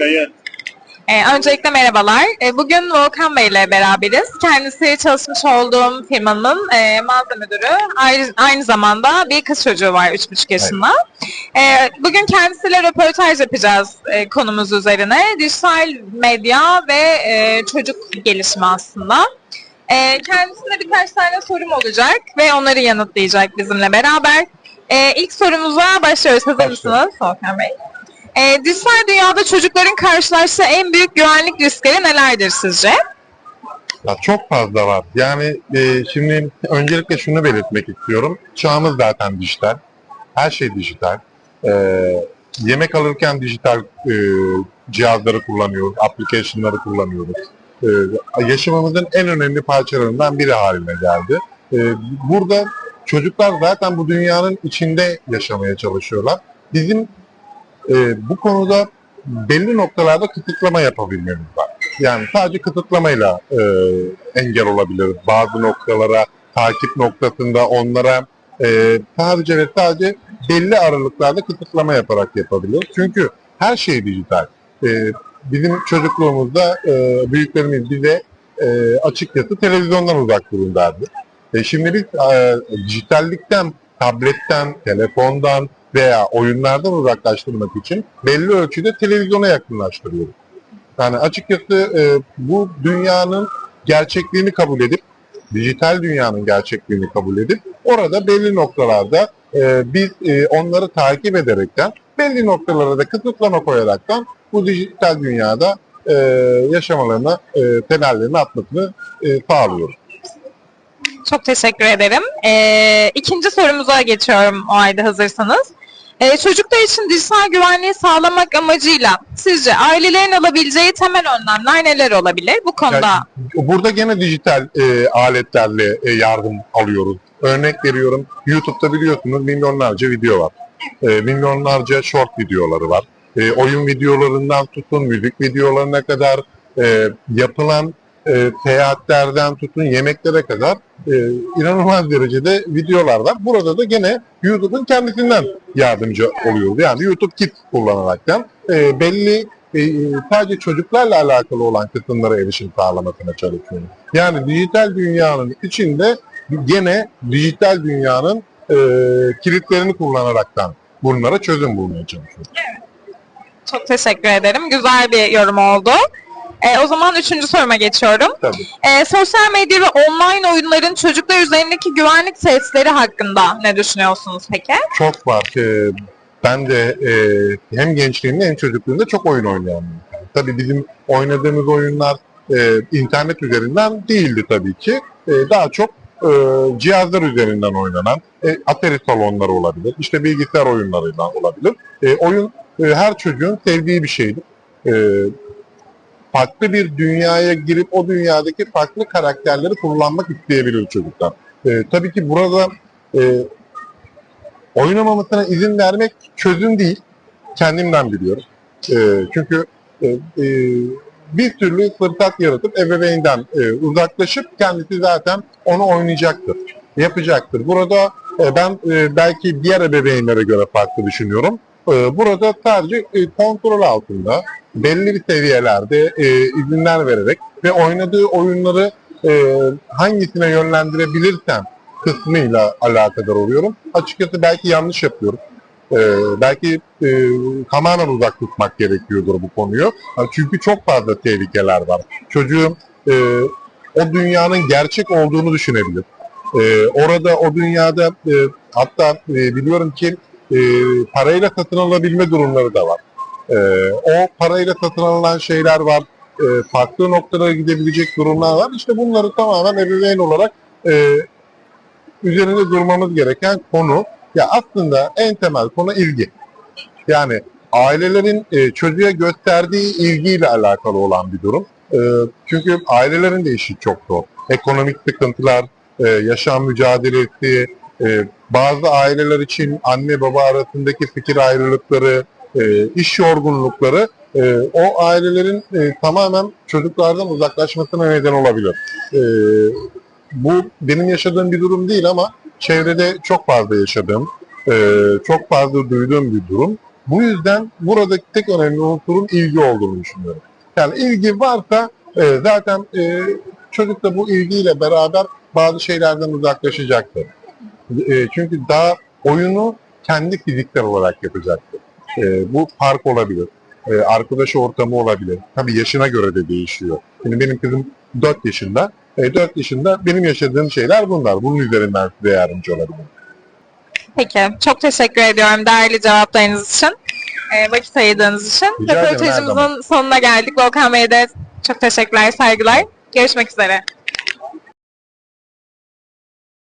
Beğen. Ee, öncelikle merhabalar. Ee, bugün Volkan Bey ile beraberiz. Kendisi çalışmış olduğum firmanın e, mağaza müdürü. Aynı, aynı zamanda bir kız çocuğu var 3,5 yaşında. Ee, bugün kendisiyle röportaj yapacağız e, konumuz üzerine. Dijital medya ve e, çocuk gelişimi aslında. E, kendisine birkaç tane sorum olacak ve onları yanıtlayacak bizimle beraber. E, ilk sorumuza başlıyoruz. Hazır mısınız Volkan Bey? E, dijital dünyada çocukların karşılaştığı en büyük güvenlik riskleri nelerdir sizce? Ya çok fazla var. Yani e, şimdi öncelikle şunu belirtmek istiyorum. Çağımız zaten dijital. Her şey dijital. E, yemek alırken dijital e, cihazları kullanıyoruz, application'ları kullanıyoruz. E, yaşamımızın en önemli parçalarından biri haline geldi. E, burada çocuklar zaten bu dünyanın içinde yaşamaya çalışıyorlar. Bizim e, bu konuda belli noktalarda kısıtlama yapabilmemiz var. Yani sadece kısıtlamayla e, engel olabiliriz. Bazı noktalara, takip noktasında onlara e, sadece ve sadece belli aralıklarda kısıtlama yaparak yapabiliriz. Çünkü her şey dijital. E, bizim çocukluğumuzda e, büyüklerimiz bize e, açıkçası televizyondan uzak durun derdi. E, şimdi biz e, dijitallikten, tabletten, telefondan veya oyunlardan uzaklaştırmak için belli ölçüde televizyona yakınlaştırıyoruz. Yani açıkçası e, bu dünyanın gerçekliğini kabul edip, dijital dünyanın gerçekliğini kabul edip, orada belli noktalarda e, biz e, onları takip ederekten, belli noktalara da kısıtlama koyaraktan bu dijital dünyada e, yaşamalarına, e, temellerini atmasını e, sağlıyoruz. Çok teşekkür ederim. E, ikinci sorumuza geçiyorum o halde hazırsanız. E, çocuklar için dijital güvenliği sağlamak amacıyla sizce ailelerin alabileceği temel önlemler neler olabilir? Bu konuda Yani Burada gene dijital e, aletlerle e, yardım alıyoruz. Örnek veriyorum YouTube'da biliyorsunuz milyonlarca video var. E, milyonlarca short videoları var. E, oyun videolarından tutun müzik videolarına kadar e, yapılan e, seyahatlerden tutun yemeklere kadar e, inanılmaz derecede videolar var. Burada da gene YouTube'un kendisinden yardımcı oluyoruz. Yani YouTube Kids kullanaraktan e, belli e, sadece çocuklarla alakalı olan kısımlara erişim sağlamasına çalışıyoruz. Yani dijital dünyanın içinde gene dijital dünyanın e, kilitlerini kullanaraktan bunlara çözüm bulmaya çalışıyoruz. çok teşekkür ederim. Güzel bir yorum oldu. E, o zaman üçüncü soruma geçiyorum. Tabii. E, sosyal medya ve online oyunların çocuklar üzerindeki güvenlik tehditleri hakkında ne düşünüyorsunuz peki? Çok var. Ee, ben de e, hem gençliğimde hem çocukluğumda çok oyun oynayan bir. Tabii bizim oynadığımız oyunlar e, internet üzerinden değildi tabii ki. E, daha çok e, cihazlar üzerinden oynanan e, Atari salonları olabilir. İşte bilgisayar oyunlarıyla olabilir. E, oyun e, her çocuğun sevdiği bir şeydir. E, farklı bir dünyaya girip o dünyadaki farklı karakterleri kullanmak isteyebilir çocuklar. E, tabii ki burada e, oynamamasına izin vermek çözüm değil. Kendimden biliyorum. E, çünkü e, e, bir türlü fırsat yaratıp ebeveynden e, uzaklaşıp kendisi zaten onu oynayacaktır, yapacaktır. Burada e, ben e, belki diğer ebeveynlere göre farklı düşünüyorum. E, burada sadece e, kontrol altında belli bir seviyelerde e, izinler vererek ve oynadığı oyunları e, hangisine yönlendirebilirsem kısmıyla alakadar oluyorum. Açıkçası belki yanlış yapıyorum. Ee, belki e, tamamen uzak tutmak gerekiyordur bu konuyu. Çünkü çok fazla tehlikeler var. Çocuğum e, o dünyanın gerçek olduğunu düşünebilir. E, orada o dünyada e, hatta e, biliyorum ki e, parayla satın alabilme durumları da var. E, o parayla satın alınan şeyler var. E, farklı noktalara gidebilecek durumlar var. İşte bunları tamamen ebeveyn olarak e, üzerinde durmamız gereken konu ya aslında en temel konu ilgi. Yani ailelerin e, çocuğa gösterdiği ilgiyle alakalı olan bir durum. E, çünkü ailelerin de işi çok zor. Ekonomik sıkıntılar, e, yaşam mücadelesi, e, bazı aileler için anne baba arasındaki fikir ayrılıkları, e, iş yorgunlukları e, o ailelerin e, tamamen çocuklardan uzaklaşmasına neden olabilir. E, bu benim yaşadığım bir durum değil ama çevrede çok fazla yaşadığım, e, çok fazla duyduğum bir durum. Bu yüzden buradaki tek önemli unsurun ilgi olduğunu düşünüyorum. Yani ilgi varsa e, zaten e, çocuk da bu ilgiyle beraber bazı şeylerden uzaklaşacaktır. E, çünkü daha oyunu kendi fiziksel olarak yapacaktır. E, bu park olabilir, e, arkadaş ortamı olabilir. Tabii yaşına göre de değişiyor. Şimdi benim kızım 4 yaşında. E, 4 yaşında benim yaşadığım şeyler bunlar. Bunun üzerinden size yardımcı olabilirim. Peki. Çok teşekkür ediyorum değerli cevaplarınız için. E, vakit ayırdığınız için. Rica ederim, her Röportajımızın sonuna geldik. Volkan Bey'e de çok teşekkürler, saygılar. Görüşmek üzere.